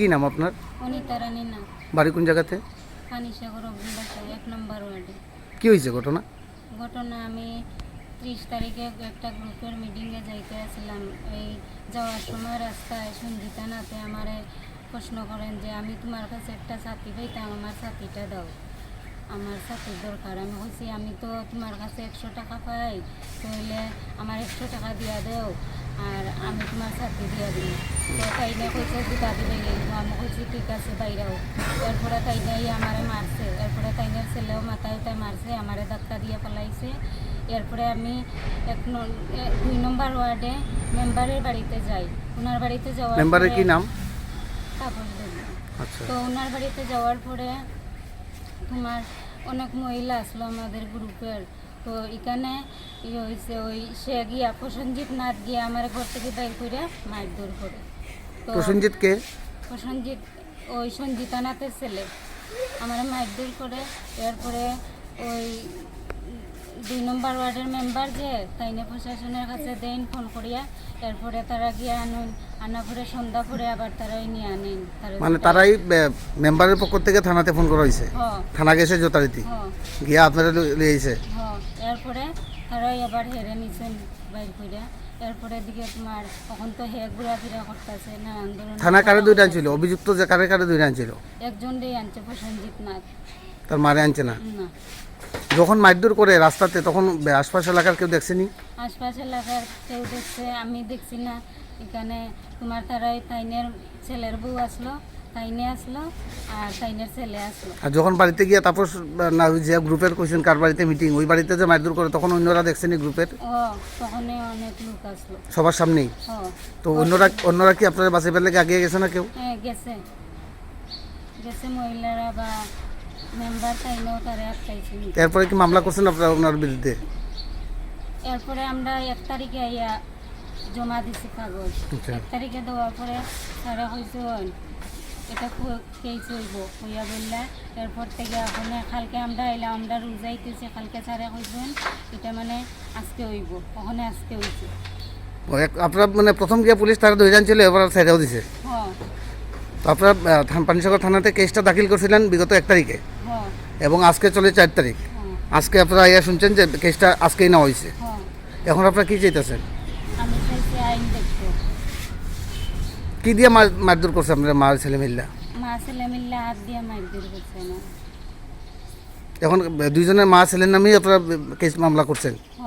কি নাম আপনার? অনিতা রানী না বাড়ি কোন জায়গাতে? পানিসাগর অগ্নিবাসা এক নম্বর ওয়ার্ডে। কি হয়েছে ঘটনা? ঘটনা আমি ত্রিশ তারিখে একটা গ্রুপের মিটিংয়ে যাইতে আসলাম। এই যাওয়ার সময় রাস্তায় সঞ্জিতা নাতে আমার প্রশ্ন করেন যে আমি তোমার কাছে একটা ছাতি পাইতাম আমার সাথীটা দাও। আমার ছাতির দরকার। আমি বলছি আমি তো তোমার কাছে একশো টাকা পাই তাহলে আমার একশো টাকা দিয়া দেও আর আমি তোমার ছাতি দিয়া দিই তো তাই না কইছে দুটা দিবে গেল আমি কইছি ঠিক আছে বাইরেও। এরপরে তাই নাই আমারে মারছে। এরপরে তাইনের ছেলেও মাথায় তাই মারছে আমারে ধাক্কা দিয়ে পালাইছে এরপরে আমি এক ন- দুই নম্বর ওয়ার্ডে মেম্বারের বাড়িতে যাই। ওনার বাড়িতে যাওয়ার মেম্বারের কি পরে- নাম আচ্ছা। তো ওনার বাড়িতে যাওয়ার পরে তোমার অনেক মহিলা আসলো আমাদের গ্রুপের। তো এখানে ইয়ে হয়েছে ওই সে গিয়া প্রসঞ্জিৎ নাথ গিয়া আমার ঘর থেকে বাইর করে মারধর করে। তো প্রসেনজিৎ কে? প্রসঞ্জিৎ ওই সঞ্জিতা নাথের ছেলে। আমার দৌড় করে এরপরে ওই দুই নম্বর ওয়ার্ডের মেম্বার যে তাইনে প্রশাসনের কাছে দেন ফোন করিয়া এরপরে তারা গিয়ে আনুন আনার পরে সন্ধ্যা পরে আবার তারাই নিয়ে আনেন। মানে তারাই মেম্বারের পক্ষ থেকে থানাতে ফোন করা হয়েছে থানা গেছে যথারীতি? হ গিয়া আপনারা লিয়েছে? হ এরপরে তারাই আবার হেরে নিছেন বাইর করিয়া এরপরে দিকে তোমার এখন তো হে ঘোরাফেরা করতেছে না আন্দোলন থানা কারে দুইটা আনছিল? অভিযুক্ত যে কারে কারে দুইটা আনছিল? একজন রে আনছে প্রসঞ্জিৎ নাথ তার মারে আনছে না? না। যখন মারধর করে রাস্তাতে তখন আশপাশ এলাকার কেউ দেখছেনি? আশপাশ এলাকার কেউ দেখছে আমি দেখছি না। এখানে তোমার তারাই তাইনের ছেলের বউ আসলো তাইনে আসলো আর তাইনের ছেলে আসলো। আর যখন বাড়িতে গিয়ে তারপর না ওই যে গ্রুপের কোয়েশন কার বাড়িতে মিটিং ওই বাড়িতে যে মারধর করে তখন অন্যরা দেখছেনি গ্রুপের? ও তখনই অনেক লোক আসলো। সবার সামনেই? ও। তো অন্যরা অন্যরা কি আপনারা বাসে পেলে আগিয়ে গেছে না কেউ? হ্যাঁ গেছে। গেছে মহিলারা বা মেম্বার তারা। এরপরে কি মামলা করছেন আপনারা ওনার বিরুদ্ধে? এরপরে আমরা এক তারিখে আইয়া জমা দিছি কাগজ। আচ্ছা। এক তারিখে দেওয়ার পরে তারা কইছে এটা কেস হইব। হইয়া বললা এরপর থেকে এখন কালকে আমরা আইলাম আমরা রোজাইতেছি কালকে স্যারে কইছেন এটা মানে আজকে হইব ওখানে আজকে হইছে। আপনারা মানে প্রথম গিয়ে পুলিশ তারা ধরে আনছিল এবার সাইডেও দিছে? হ তো আপনারা পানিসাগর থানাতে কেসটা দাখিল করছিলেন বিগত এক তারিখে? এবং আজকে চলে চার তারিখ। আজকে আপনারা ইয়া শুনছেন যে কেসটা আজকেই নেওয়া হয়েছে। এখন আপনার কি চাইতেছেন? কি দিয়ে মার মারধর করছে আপনার মার ছেলে মিল্লা এখন দুইজনের মা ছেলের নামেই আপনারা কেস মামলা করছেন? হ